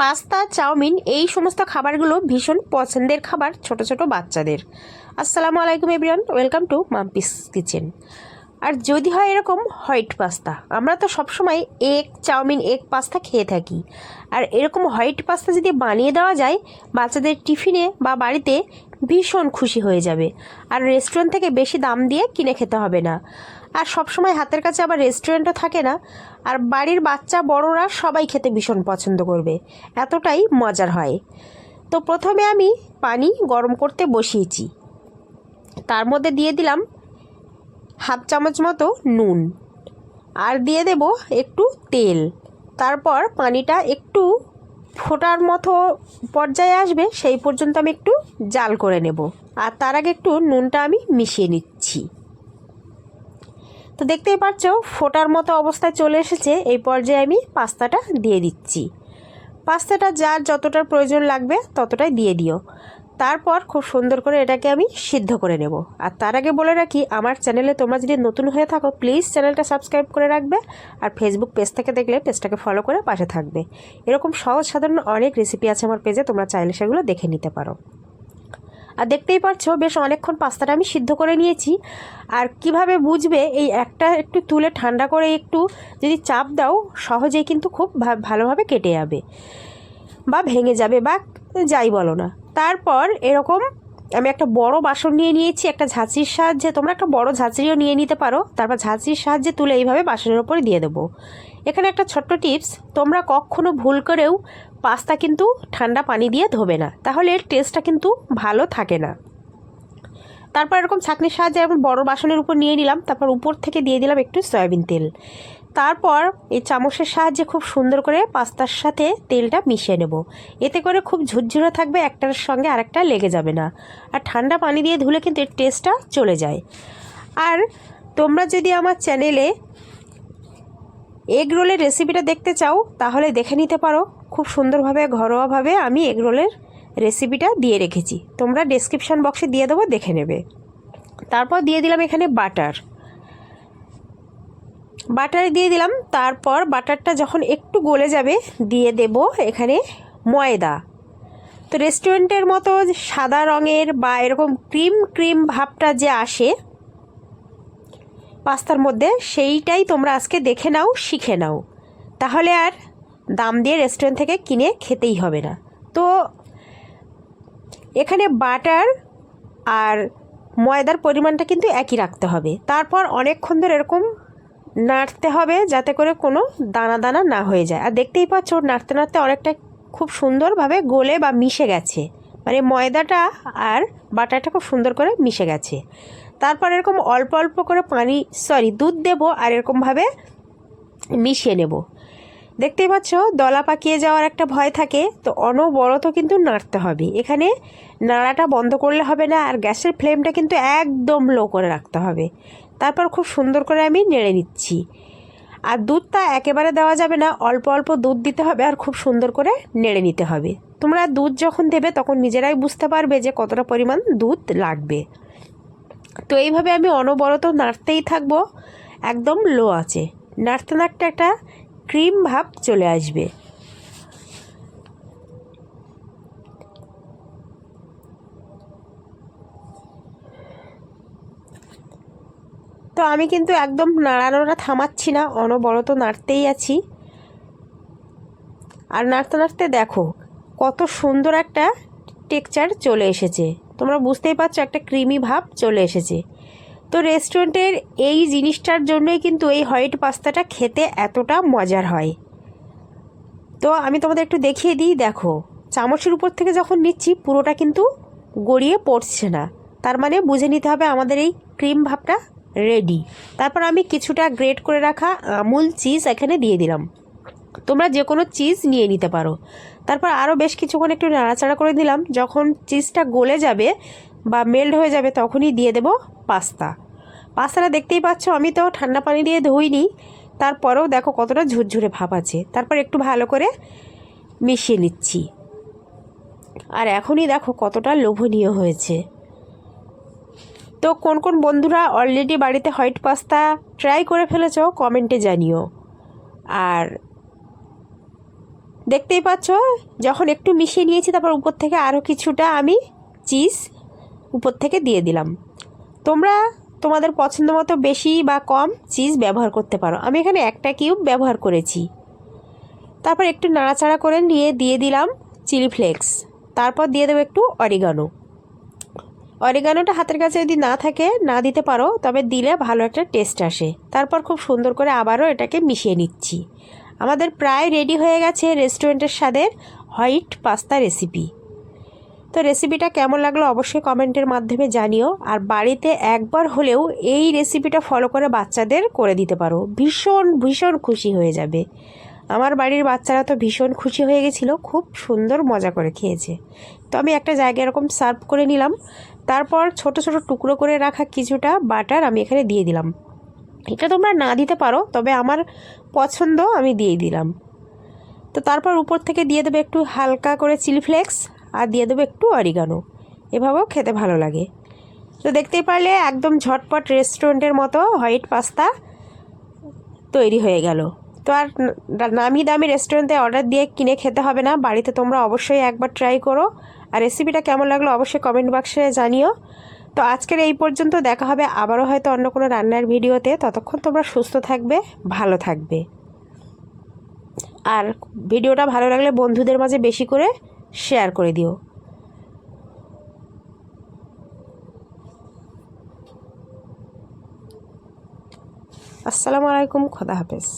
Pasta, chowmein এই সমস্ত খাবারগুলো ভীষণ পছন্দের খাবার ছোট ছোট বাচ্চাদের। আসসালামু আলাইকুম everyone, welcome to Mumpi's kitchen. আর যদি হয় এরকম হোয়াইট পাস্তা, আমরা তো সবসময় এগ, চাউমিন, এগ পাস্তা খেয়ে থাকি। আর এরকম হোয়াইট পাস্তা যদি বানিয়ে দেওয়া যায়, বাচ্চাদের টিফিনে বা বাড়িতে ভীষণ খুশি হয়ে যাবে। আর রেস্টুরেন্ট থেকে বেশি দাম দিয়ে কিনে খেতে হবে না। আর সবসময় হাতের কাছে আবার রেস্টুরেন্টও থাকে না। আর বাড়ির বাচ্চা বড়রা সবাই খেতে ভীষণ পছন্দ করবে। এতটাই মজার হয়। তো প্রথমে আমি পানি গরম করতে বসিয়েছি। তার মধ্যে দিয়ে দিলাম হাফ চামচ মতো নুন। আর দিয়ে দেব একটু তেল। তারপর পানিটা একটু ফোটার মতো পর্যায়ে আসবে, সেই পর্যন্ত আমি একটু জাল করে নেব। আর তার আগে একটু নুনটা আমি মিশিয়ে নিচ্ছি। তো দেখতেই পাচ্ছ, ফোটার মতো অবস্থায় চলে এসেছে। এই পর্যায়ে আমি পাস্তাটা দিয়ে দিচ্ছি। পাস্তাটা যার যতটার প্রয়োজন লাগবে ততটাই দিয়ে দিও। তারপর খুব সুন্দর করে এটাকে আমি সিদ্ধ করে নেব। আর তার আগে বলে রাখি, আমার চ্যানেলে তোমরা যদি নতুন হয়ে থাকো, প্লিজ চ্যানেলটা সাবস্ক্রাইব করে রাখবে আর ফেসবুক পেজ থেকে দেখলে পেজটাকে ফলো করে পাশে থাকবে। এরকম সহজ সাধারণ অনেক রেসিপি আছে আমার পেজে তোমরা চাইলে সেগুলো দেখে নিতে পারো। আর দেখতেই পারছ, বেশ অনেকক্ষণ পাস্তাটা আমি সিদ্ধ করে নিয়েছি। আর কীভাবে বুঝবে, এই একটা একটু তুলে ঠান্ডা করে একটু যদি চাপ দাও, সহজেই কিন্তু খুব ভালোভাবে কেটে যাবে বা ভেঙে যাবে বা যাই বলো না। তারপর এরকম আমি একটা বড় বাসন নিয়ে নিয়েছি, একটা ঝাঁচির সাহায্যে। তোমরা একটা বড় ঝাঁচড়িও নিয়ে নিতে পারো। তারপর ঝাঁচির সাহায্যে তুলে এইভাবে বাসনের ওপরে দিয়ে দেবো। এখানে একটা ছোট্ট টিপস, তোমরা কখনো ভুল করেও পাস্তা কিন্তু ঠান্ডা পানি দিয়ে ধোবে না, তাহলে এর টেস্টটা কিন্তু ভালো থাকে না। তারপর এরকম ছাঁকনির সাহায্যে আমি বড় বাসনের উপর নিয়ে নিলাম, তারপর উপর থেকে দিয়ে দিলাম একটু সয়াবিন তেল। তারপর এই চামচের সাহায্যে খুব সুন্দর করে পাস্তার সাথে তেলটা মিশিয়ে নেব। এতে করে খুব ঝুরঝুরে থাকবে, একটার সঙ্গে আরেকটা লেগে যাবে না। আর ঠান্ডা পানি দিয়ে ধুলে কিন্তু এর টেস্টটা চলে যায়। আর তোমরা যদি আমার চ্যানেলে এগ রোলের রেসিপিটা দেখতে চাও, তাহলে দেখে নিতে পারো। খুব সুন্দরভাবে, ঘরোয়াভাবে আমি এগ রোলের রেসিপিটা দিয়ে রেখেছি। তোমরা ডেসক্রিপশান বক্সে দিয়ে দেবো, দেখে নেবে। তারপর দিয়ে দিলাম এখানে বাটার বাটার দিয়ে দিলাম, তারপর বাটারটা যখন একটু গলে যাবে, দিয়ে দেব এখানে ময়দা। তো রেস্টুরেন্টের মতো সাদা রঙের বা এরকম ক্রিম ক্রিম ভাবটা যে আসে পাস্তার মধ্যে সেইটাই তোমরা আজকে দেখে নাও, শিখে নাও। তাহলে আর দাম দিয়ে রেস্টুরেন্ট থেকে কিনে খেতেই হবে না। তো এখানে বাটার আর ময়দার পরিমাণটা কিন্তু একই রাখতে হবে। তারপর অনেকক্ষণ ধরে এরকম নাড়তে হবে যাতে করে কোনো দানা দানা না হয়ে যায়। আর দেখতেই পাচ্ছ নাড়তে নাড়তে অনেকটা খুব সুন্দরভাবে গলে বা মিশে গেছে। মানে ময়দাটা আর বাটারটা খুব সুন্দর করে মিশে গেছে। তারপর এরকম অল্প অল্প করে পানি সরি দুধ দেবো আর এরকমভাবে মিশিয়ে নেব। দেখতেই পাচ্ছ, দলা পাকিয়ে যাওয়ার একটা ভয় থাকে, তো অনবরত কিন্তু নাড়তে হবে। এখানে নাড়াটা বন্ধ করলে হবে না, আর গ্যাসের ফ্লেমটা কিন্তু একদম লো করে রাখতে হবে। তারপর খুব সুন্দর করে আমি নেড়ে নিচ্ছি। আর দুধটা একেবারে দেওয়া যাবে না, অল্প অল্প দুধ দিতে হবে আর খুব সুন্দর করে নেড়ে নিতে হবে। তোমরা দুধ যখন দেবে, তখন নিজেরাই বুঝতে পারবে যে কতটা পরিমাণ দুধ লাগবে। তো এইভাবে আমি অনবরত নাড়তেই থাকব, একদম লো আছে নাড়তে নাড়তে একটা ক্রিম ভাব চলে আসবে। তো আমি কিন্তু একদম নাড়ানোটা থামাচ্ছি না, অনবরত নাড়তেই আছি। আর নাড়তে নাড়তে দেখো, কত সুন্দর একটা টেক্সচার চলে এসেছে। তোমরা বুঝতেই পারছ, একটা ক্রিমি ভাব চলে এসেছে। তো রেস্টুরেন্টের এই জিনিসটার জন্যই কিন্তু এই হোয়াইট পাস্তাটা খেতে এতটা মজার হয়। তো আমি তোমাদের একটু দেখিয়ে দিই, দেখো, চামচের উপর থেকে যখন নিচ্ছি, পুরোটা কিন্তু গড়িয়ে পড়ছে না। তার মানে বুঝে নিতে হবে আমাদের এই ক্রিম ভাবটা রেডি তারপর আমি কিছুটা গ্রেট করে রাখা আমুল চিজ এখানে দিয়ে দিলাম। তোমরা যে কোনো চিজ নিয়ে নিতে পারো। তারপর আরও বেশ কিছুক্ষণ একটু নাড়াচাড়া করে দিলাম যখন চিজটা গলে যাবে বা মেল্ট হয়ে যাবে তখনই দিয়ে দেব পাস্তা। পাস্তাটা দেখতেই পাচ্ছ, আমি তো ঠান্ডা পানি দিয়ে ধুইনি। তারপরেও দেখো কতটা ঝুরঝুরে ভাব আছে। তারপর একটু ভালো করে মিশিয়ে নিচ্ছি। আর এখনই দেখো কতটা লোভনীয় হয়েছে। তো কোন কোন বন্ধুরা অলরেডি বাড়িতে হোয়াইট পাস্তা ট্রাই করে ফেলেছ কমেন্টে জানিও। আর দেখতেই পাচ্ছ? যখন একটু মিশিয়ে নিয়েছি, তারপর উপর থেকে আরও কিছুটা আমি চিজ উপর থেকে দিয়ে দিলাম। তোমরা তোমাদের পছন্দ মতো বেশি বা কম চিজ ব্যবহার করতে পারো। আমি এখানে একটা কিউব ব্যবহার করেছি। তারপর একটু নাড়াচাড়া করে নিয়ে দিয়ে দিলাম চিলি ফ্লেক্স। তারপর দিয়ে দেবো একটু অরিগানো। অরিগানোটা হাতের কাছে যদি না থাকে, না দিতে পারো, তবে দিলে ভালো একটা টেস্ট আসে। তারপর খুব সুন্দর করে আবারও এটাকে মিশিয়ে নিচ্ছি। আমাদের প্রায় রেডি হয়ে গেছে রেস্টুরেন্টের স্বাদের হোয়াইট পাস্তা রেসিপি তো রেসিপিটা কেমন লাগল অবশ্যই কমেন্টের মাধ্যমে জানিও। আর বাড়িতে একবার হলেও এই রেসিপিটা ফলো করে বাচ্চাদের করে দিতে পারো। ভীষণ ভীষণ খুশি হয়ে যাবে। আমার বাড়ির বাচ্চারা তো ভীষণ খুশি হয়ে গেছিল, খুব সুন্দর মজা করে খেয়েছে। তো আমি একটা জায়গায় এরকম সার্ভ করে নিলাম। তারপর ছোট ছোট টুকরো করে রাখা কিছুটা বাটার আমি এখানে দিয়ে দিলাম। এটা তোমরা না দিতে পারো, তবে আমার পছন্দ আমি দিয়ে দিলাম। তো তারপর উপর থেকে দিয়ে দেবে একটু হালকা করে চিলি ফ্লেক্স, আর দিয়ে দেবে একটু অরিগানো। এভাবেও খেতে ভালো লাগে। তো দেখতেই পারলে একদম ঝটপট রেস্টুরেন্টের মতো হোয়াইট পাস্তা তৈরি হয়ে গেল। তো আর নামি দামি রেস্টুরেন্টে অর্ডার দিয়ে কিনে খেতে হবে না, বাড়িতে তোমরা অবশ্যই একবার ট্রাই করো। আর রেসিপিটা কেমন লাগল অবশ্যই কমেন্ট বক্সে জানিও। তো আজকের এই পর্যন্ত দেখা হবে আবারও হয়তো অন্য কোনো রান্নার ভিডিওতে। ততক্ষণ তোমরা সুস্থ থাকবে, ভালো থাকবে। আর ভিডিওটা ভালো লাগলে বন্ধুদের মাঝে বেশি করে শেয়ার করে দিও। আসসালামু আলাইকুম, খোদা হাফেজ।